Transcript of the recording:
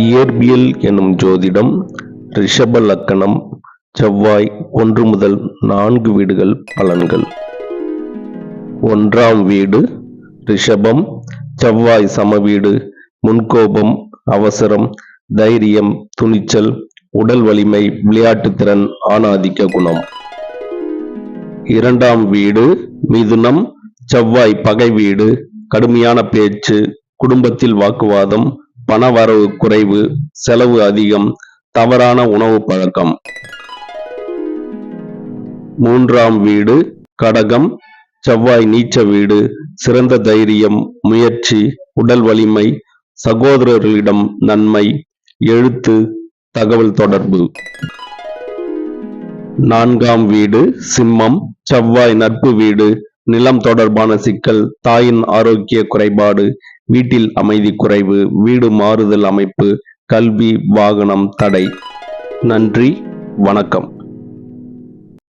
இயற்பியல் எனும் ஜோதிடம் ரிஷப லக்கணம் செவ்வாய் ஒன்று முதல் நான்கு வீடுகள் பலன்கள். ஒன்றாம் வீடு ரிஷபம் செவ்வாய் சமவீடு முன்கோபம் அவசரம் தைரியம் துணிச்சல் உடல் வலிமை விளையாட்டுத்திறன் ஆணாதிக்க குணம். இரண்டாம் வீடு மிதுனம் செவ்வாய் பகை வீடு கடுமையான பேச்சு குடும்பத்தில் வாக்குவாதம் பணவரவு குறைவு செலவு அதிகம் தவறான உணவு பழக்கம். மூன்றாம் வீடு கடகம் செவ்வாய் நீச்ச வீடு சிறந்த தைரியம் முயற்சி உடல் வலிமை சகோதரர்களிடம் நன்மை எழுத்து தகவல் தொடர்பு. நான்காம் வீடு சிம்மம் செவ்வாய் நட்பு வீடு நிலம் தொடர்பான சிக்கல் தாயின் ஆரோக்கிய குறைபாடு வீட்டில் அமைதி குறைவு வீடு மாறுதல் அமைப்பு கல்வி வாகனம் தடை. நன்றி வணக்கம்.